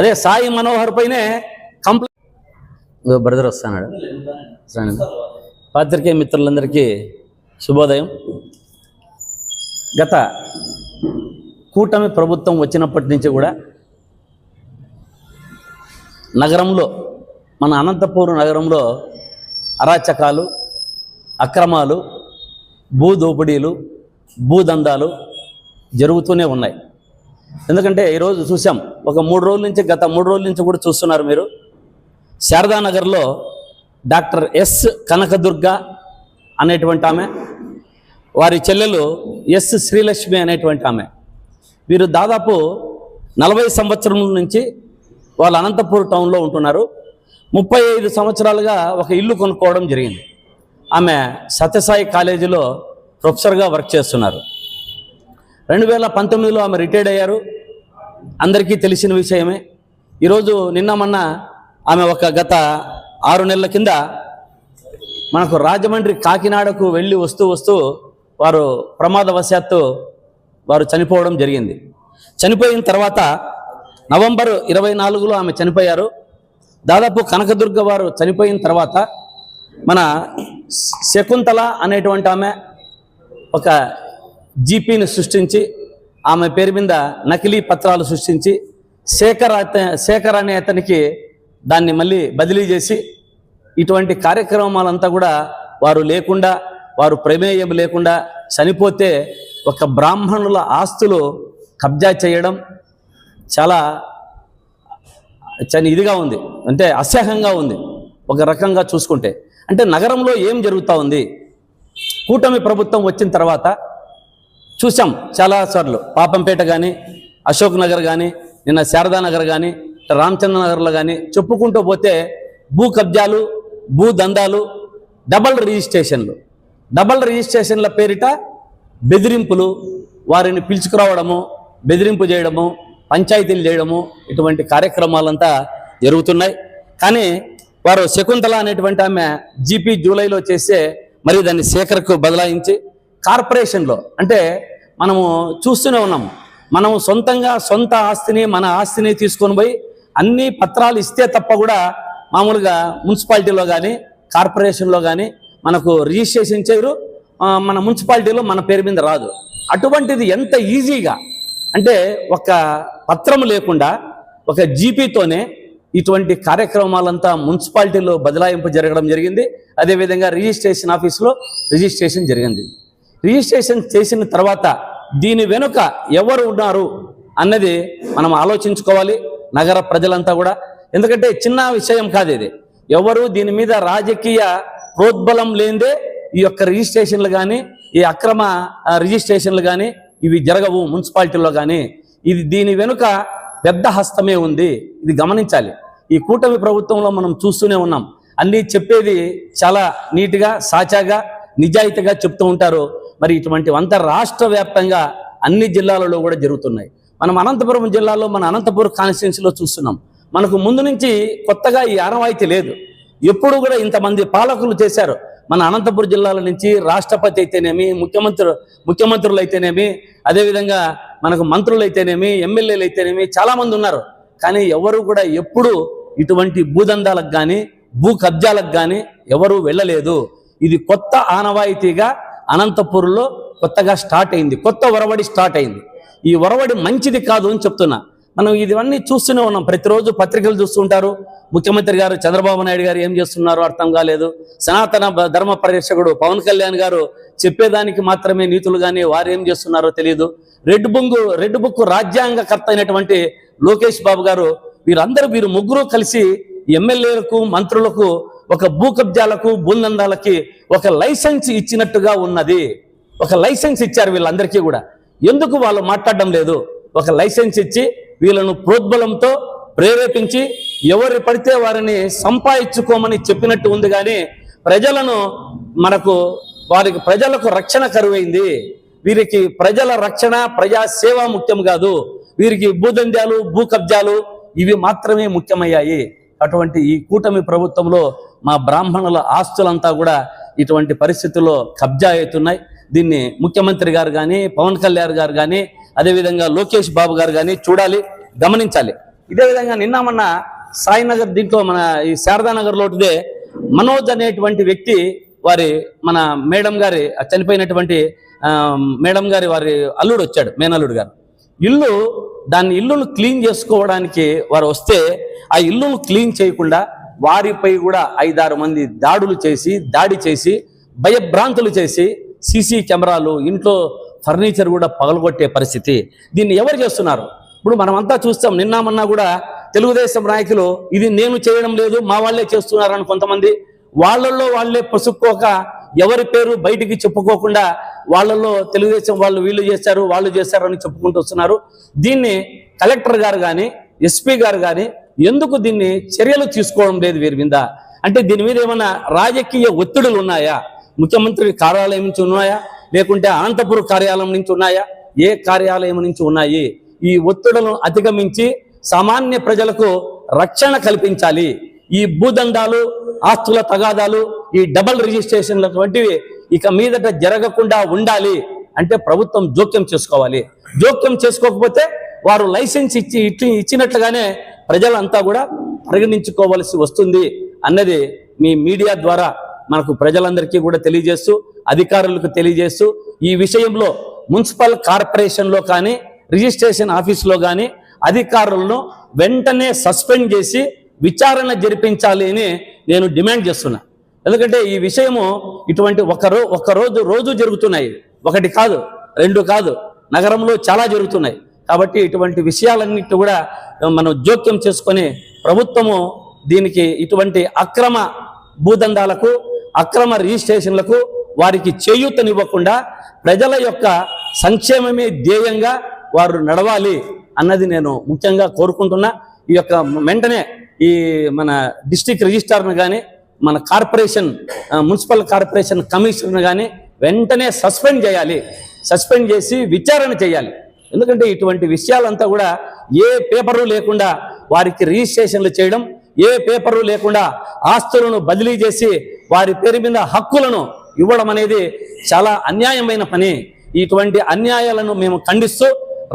అదే సాయి మనోహర్ పైనే complaint brother వస్తాడు పాత్రికేయ మిత్రులందరికీ శుభోదయం. గత కూటమి ప్రభుత్వం వచ్చినప్పటి నుంచి కూడా నగరంలో మన అనంతపూర్ నగరంలో అరాచకాలు అక్రమాలు భూ దోపిడీలు భూదందాలు జరుగుతూనే ఉన్నాయి. ఎందుకంటే ఈరోజు చూసాం ఒక మూడు రోజుల నుంచి గత మూడు రోజుల నుంచి కూడా చూస్తున్నారు మీరు. శారదానగర్లో డాక్టర్ ఎస్ కనకదుర్గ అనేటువంటి ఆమె వారి చెల్లెలు ఎస్ శ్రీలక్ష్మి అనేటువంటి ఆమె. వీరు దాదాపు నలభై సంవత్సరం నుంచి వాళ్ళు అనంతపూర్ టౌన్లో ఉంటున్నారు. ముప్పై ఐదు సంవత్సరాలుగా ఒక ఇల్లు కొనుక్కోవడం జరిగింది. ఆమె సత్యసాయి కాలేజీలో ప్రొఫెసర్గా వర్క్ చేస్తున్నారు. రెండు వేల పంతొమ్మిదిలో ఆమె రిటైర్డ్ అయ్యారు. అందరికీ తెలిసిన విషయమే. ఈరోజు నిన్న మొన్న ఆమె ఒక గత ఆరు నెలల కింద మనకు రాజమండ్రి కాకినాడకు వెళ్ళి వస్తూ వస్తూ వారు ప్రమాదవశాత్తు వారు చనిపోవడం జరిగింది. చనిపోయిన తర్వాత నవంబర్ ఇరవై నాలుగులో ఆమె చనిపోయారు. దాదాపు కనకదుర్గ వారు చనిపోయిన తర్వాత మన శకుంతల అనేటువంటి ఆమె ఒక జీపీని సృష్టించి ఆమె పేరు మీద నకిలీ పత్రాలు సృష్టించి శేఖర్ శేఖర్ అనే అతనికి దాన్ని మళ్ళీ బదిలీ చేసి ఇటువంటి కార్యక్రమాలంతా కూడా వారు లేకుండా వారు ప్రమేయం లేకుండా చనిపోతే ఒక బ్రాహ్మణుల ఆస్తులు కబ్జా చేయడం చాలా చాలా ఇదిగా ఉంది. అంటే అసహ్యంగా ఉంది. ఒక రకంగా చూసుకుంటే. అంటే నగరంలో ఏం జరుగుతూ ఉంది? కూటమి ప్రభుత్వం వచ్చిన తర్వాత చూసాం చాలాసార్లు పాపంపేట కానీ అశోక్ నగర్ కానీ నిన్న శారదానగర్ కానీ రామచంద్ర నగర్లో కానీ చెప్పుకుంటూ పోతే భూ కబ్జాలు భూ దందాలు డబల్ రిజిస్ట్రేషన్లు. డబల్ రిజిస్ట్రేషన్ల పేరిట బెదిరింపులు వారిని పిలుచుకురావడము బెదిరింపు చేయడము పంచాయతీలు చేయడము ఇటువంటి కార్యక్రమాలంతా జరుగుతున్నాయి. కానీ వారు శకుంతల అనేటువంటి ఆమె జీపీ జూలైలో చేస్తే మరి దాన్ని శేఖర్కు బదలాయించి కార్పొరేషన్లో. అంటే మనము చూస్తూనే ఉన్నాము మనము సొంతంగా సొంత ఆస్తిని మన ఆస్తిని తీసుకొని పోయి అన్ని పత్రాలు ఇస్తే తప్ప కూడా మామూలుగా మున్సిపాలిటీలో కానీ కార్పొరేషన్లో కానీ మనకు రిజిస్ట్రేషన్ చేయరు. మన మున్సిపాలిటీలో మన పేరు మీద రాదు. అటువంటిది ఎంత ఈజీగా అంటే ఒక పత్రము లేకుండా ఒక జీపీతోనే ఇటువంటి కార్యక్రమాలంతా మున్సిపాలిటీలో బదలాయింపు జరగడం జరిగింది. అదేవిధంగా రిజిస్ట్రేషన్ ఆఫీసులో రిజిస్ట్రేషన్ జరిగింది. రిజిస్ట్రేషన్ చేసిన తర్వాత దీని వెనుక ఎవరు ఉన్నారు అన్నది మనం ఆలోచించుకోవాలి నగర ప్రజలంతా కూడా. ఎందుకంటే చిన్న విషయం కాదు ఇది. ఎవరు దీని మీద రాజకీయ ప్రోద్బలం లేదే ఈ యొక్క రిజిస్ట్రేషన్లు కానీ ఈ అక్రమ రిజిస్ట్రేషన్లు కానీ ఇవి జరగవు మున్సిపాలిటీలో కానీ ఇది దీని వెనుక పెద్ద హస్తమే ఉంది. ఇది గమనించాలి. ఈ కూటమి ప్రభుత్వంలో మనం చూస్తూనే ఉన్నాం. అన్నీ చెప్పేది చాలా నీట్గా సాచాగా నిజాయితీగా చెప్తూ ఉంటారు. మరి ఇటువంటివంతా రాష్ట్ర వ్యాప్తంగా అన్ని జిల్లాలలో కూడా జరుగుతున్నాయి. మనం అనంతపురం జిల్లాలో మన అనంతపురం కాన్స్టిట్యున్సీలో చూస్తున్నాం. మనకు ముందు నుంచి కొత్తగా ఈ ఆనవాయితీ లేదు. ఎప్పుడు కూడా ఇంతమంది పాలకులు చేశారు. మన అనంతపురం జిల్లాల నుంచి రాష్ట్రపతి అయితేనేమి ముఖ్యమంత్రి ముఖ్యమంత్రులు అయితేనేమి అదేవిధంగా మనకు మంత్రులు అయితేనేమి ఎమ్మెల్యేలు అయితేనేమి చాలామంది ఉన్నారు. కానీ ఎవరు కూడా ఎప్పుడు ఇటువంటి భూదందాలకు కానీ భూ కబ్జాలకు కానీ ఎవరూ వెళ్ళలేదు. ఇది కొత్త ఆనవాయితీగా అనంతపూర్లో కొత్తగా స్టార్ట్ అయింది. కొత్త ఒరవడి స్టార్ట్ అయింది. ఈ ఒరవడి మంచిది కాదు అని చెప్తున్నా. మనం ఇవన్నీ చూస్తూనే ఉన్నాం. ప్రతిరోజు పత్రికలు చూస్తుంటారు ముఖ్యమంత్రి గారు చంద్రబాబు నాయుడు గారు ఏం చేస్తున్నారో అర్థం కాలేదు. సనాతన ధర్మ పరిరక్షకుడు పవన్ కళ్యాణ్ గారు చెప్పేదానికి మాత్రమే నీతులు కానీ వారు ఏం చేస్తున్నారో తెలియదు రెడ్ బుంగు రెడ్ బుక్ రాజ్యాంగకర్త అయినటువంటి లోకేష్ బాబు గారు వీరందరూ వీరు ముగ్గురు కలిసి ఎమ్మెల్యేలకు మంత్రులకు ఒక భూ కబ్జాలకు భూనందాలకి ఒక లైసెన్స్ ఇచ్చినట్టుగా ఉన్నది. ఒక లైసెన్స్ ఇచ్చారు వీళ్ళందరికీ కూడా. ఎందుకు వాళ్ళు మాట్లాడడం లేదు? ఒక లైసెన్స్ ఇచ్చి వీళ్ళను ప్రోద్బలంతో ప్రేరేపించి ఎవరు పడితే వారిని సంపాదించుకోమని చెప్పినట్టు ఉంది కానీ ప్రజలను మనకు వారికి ప్రజలకు రక్షణ కరువైంది. వీరికి ప్రజల రక్షణ ప్రజా సేవ ముఖ్యం కాదు. వీరికి భూదంద్యాలు భూ కబ్జాలు ఇవి మాత్రమే ముఖ్యమయ్యాయి. అటువంటి ఈ కూటమి ప్రభుత్వంలో మా బ్రాహ్మణుల ఆస్తులంతా కూడా ఇటువంటి పరిస్థితుల్లో కబ్జా అవుతున్నాయి. దీన్ని ముఖ్యమంత్రి గారు కానీ పవన్ కళ్యాణ్ గారు కానీ అదేవిధంగా లోకేష్ బాబు గారు కానీ చూడాలి గమనించాలి. ఇదే విధంగా నిన్న మొన్న సాయినగర్ దీంట్లో మన ఈ శారదానగర్ లోటుదే మనోజ్ అనేటువంటి వ్యక్తి వారి మన మేడం గారి చనిపోయినటువంటి మేడం గారి వారి అల్లుడు వచ్చాడు మేనల్లుడు గారు. ఇల్లు దాని ఇల్లును క్లీన్ చేసుకోవడానికి వారు వస్తే ఆ ఇల్లును క్లీన్ చేయకుండా వారిపై కూడా ఐదారు మంది దాడులు చేసి దాడి చేసి భయభ్రాంతులు చేసి సీసీ కెమెరాలు ఇంట్లో ఫర్నిచర్ కూడా పగలగొట్టే పరిస్థితి. దీన్ని ఎవరు చేస్తున్నారు? ఇప్పుడు మనమంతా చూస్తాం నిన్నామన్నా కూడా తెలుగుదేశం నాయకులు ఇది నేను చేయడం లేదు మా వాళ్ళే చేస్తున్నారని కొంతమంది. వాళ్ళల్లో వాళ్ళే పసుక్కోక ఎవరి పేరు బయటికి చెప్పుకోకుండా వాళ్ళల్లో తెలుగుదేశం వాళ్ళు వీళ్ళు చేశారు వాళ్ళు చేశారు అని చెప్పుకుంటూ వస్తున్నారు. దీన్ని కలెక్టర్ గారు కానీ ఎస్పీ గారు కానీ ఎందుకు దీన్ని చర్యలు తీసుకోవడం లేదు వీరి మీద? అంటే దీని మీద ఏమైనా రాజకీయ ఒత్తిడులు ఉన్నాయా? ముఖ్యమంత్రి కార్యాలయం నుంచి ఉన్నాయా? లేకుంటే అనంతపురం కార్యాలయం నుంచి ఉన్నాయా? ఏ కార్యాలయం నుంచి ఉన్నాయి? ఈ ఒత్తిడులను అధిగమించి సామాన్య ప్రజలకు రక్షణ కల్పించాలి. ఈ భూదండాలు ఆస్తుల తగాదాలు ఈ డబల్ రిజిస్ట్రేషన్ల వంటివి ఇక మీదట జరగకుండా ఉండాలి అంటే ప్రభుత్వం జోక్యం చేసుకోవాలి. జోక్యం చేసుకోకపోతే వారు లైసెన్స్ ఇచ్చి ఇచ్చినట్లుగానే ప్రజలంతా కూడా పరిగణించుకోవలసి వస్తుంది అన్నది మీ మీడియా ద్వారా మనకు ప్రజలందరికీ కూడా తెలియజేస్తూ అధికారులకు తెలియజేస్తూ ఈ విషయంలో మున్సిపల్ కార్పొరేషన్లో కానీ రిజిస్ట్రేషన్ ఆఫీసులో కానీ అధికారులను వెంటనే సస్పెండ్ చేసి విచారణ జరిపించాలి అని నేను డిమాండ్ చేస్తున్నా. ఎందుకంటే ఈ విషయము ఇటువంటి ఒకరో ఒకరోజు రోజు జరుగుతున్నాయి. ఒకటి కాదు రెండు కాదు నగరంలో చాలా జరుగుతున్నాయి. కాబట్టి ఇటువంటి విషయాలన్నిటి కూడా మనం జోక్యం చేసుకొని ప్రభుత్వము దీనికి ఇటువంటి అక్రమ భూదందాలకు అక్రమ రిజిస్ట్రేషన్లకు వారికి చేయూతనివ్వకుండా ప్రజల యొక్క సంక్షేమమే ధ్యేయంగా వారు నడవాలి అన్నది నేను ముఖ్యంగా కోరుకుంటున్నా. ఈ యొక్క వెంటనే ఈ మన డిస్టిక్ రిజిస్ట్రార్ను కానీ మన కార్పొరేషన్ మున్సిపల్ కార్పొరేషన్ కమిషనర్ను కానీ వెంటనే సస్పెండ్ చేయాలి. సస్పెండ్ చేసి విచారణ చేయాలి. ఎందుకంటే ఇటువంటి విషయాలంతా కూడా ఏ పేపరు లేకుండా వారికి రిజిస్ట్రేషన్లు చేయడం ఏ పేపరు లేకుండా ఆస్తులను బదిలీ చేసి వారి పేరు మీద హక్కులను ఇవ్వడం అనేది చాలా అన్యాయమైన పని. ఇటువంటి అన్యాయాలను మేము ఖండిస్తూ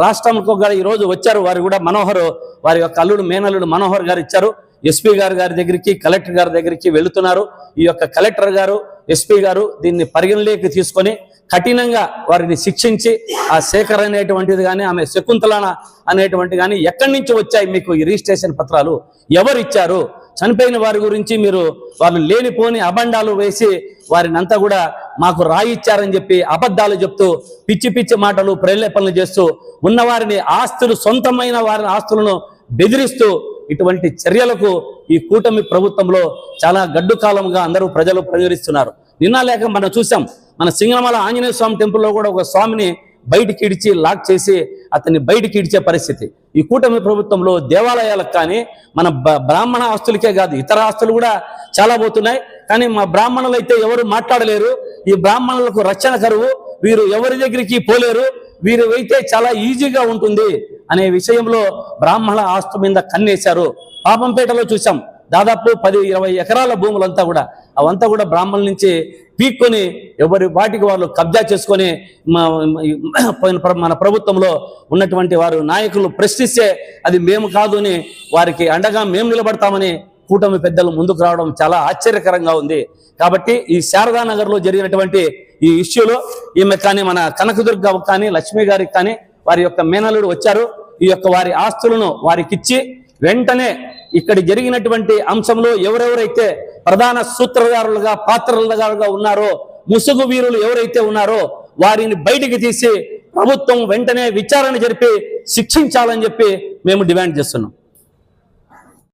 రాష్ట్రంకు కూడా ఈ వచ్చారు వారు కూడా మనోహర్ వారి యొక్క అల్లుడు మేనల్లుడు మనోహర్ గారు ఇచ్చారు. ఎస్పీ గారు గారి దగ్గరికి కలెక్టర్ గారి దగ్గరికి వెళుతున్నారు. ఈ యొక్క కలెక్టర్ గారు ఎస్పీ గారు దీన్ని పరిగణలోకి తీసుకొని కఠినంగా వారిని శిక్షించి ఆ శేఖర్ అనేటువంటిది కానీ ఆమె శకుంతలన అనేటువంటి కానీ ఎక్కడి నుంచి వచ్చాయి మీకు ఈ రిజిస్ట్రేషన్ పత్రాలు? ఎవరు ఇచ్చారు? చనిపోయిన వారి గురించి మీరు వాళ్ళు లేనిపోని అబండాలు వేసి వారిని అంతా కూడా మాకు రాయి ఇచ్చారని చెప్పి అబద్ధాలు చెప్తూ పిచ్చి పిచ్చి మాటలు ప్రేరేపణలు చేస్తూ ఉన్నవారిని ఆస్తులు సొంతమైన వారి ఆస్తులను బెదిరిస్తూ ఇటువంటి చర్యలకు ఈ కూటమి ప్రభుత్వంలో చాలా గడ్డు కాలంగా అందరూ ప్రజలు ప్రచురిస్తున్నారు నిన్న లేక మనం చూసాం మన సింగనమల ఆంజనేయ స్వామి టెంపుల్లో కూడా ఒక స్వామిని బయటికి ఇడిచి లాక్ చేసి అతన్ని బయటికి ఇడిచే పరిస్థితి. ఈ కూటమి ప్రభుత్వంలో దేవాలయాలకు కానీ మన బ్రాహ్మణ ఆస్తులకే కాదు ఇతర ఆస్తులు కూడా చాలా పోతున్నాయి. కానీ మా బ్రాహ్మణులు అయితే ఎవరు మాట్లాడలేరు. ఈ బ్రాహ్మణులకు రక్షణ కరువు వీరు ఎవరి దగ్గరికి పోలేరు. వీరు అయితే చాలా ఈజీగా ఉంటుంది అనే విషయంలో బ్రాహ్మణ ఆస్తు మీద కన్నేశారు. పాపంపేటలో చూసాం దాదాపు పది ఇరవై ఎకరాల భూములంతా కూడా అవంతా కూడా బ్రాహ్మణుల నుంచి పీక్కొని ఎవరి వాటికి వాళ్ళు కబ్జా చేసుకొని మా- మన ప్రభుత్వంలో ఉన్నటువంటి వారు నాయకులు ప్రశ్నిస్తే అది మేము కాదు అని వారికి అండగా మేము నిలబడతామని కూటమి పెద్దలు ముందుకు రావడం చాలా ఆశ్చర్యకరంగా ఉంది. కాబట్టి ఈ శారదా నగర్లో జరిగినటువంటి ఈ ఇష్యూలో ఈమె కానీ మన కనకదుర్గ కానీ లక్ష్మి గారికి కానీ వారి యొక్క మేనలుడు వచ్చారు. ఈ యొక్క వారి ఆస్తులను వారికిచ్చి వెంటనే ఇక్కడ జరిగినటువంటి అంశంలో ఎవరెవరైతే ప్రధాన సూత్రధారులుగా పాత్రలుగా ఉన్నారో ముసుగు వీరులు ఎవరైతే ఉన్నారో వారిని బయటికి తీసి ప్రభుత్వం వెంటనే విచారణ జరిపి శిక్షించాలని చెప్పి మేము డిమాండ్ చేస్తున్నాం.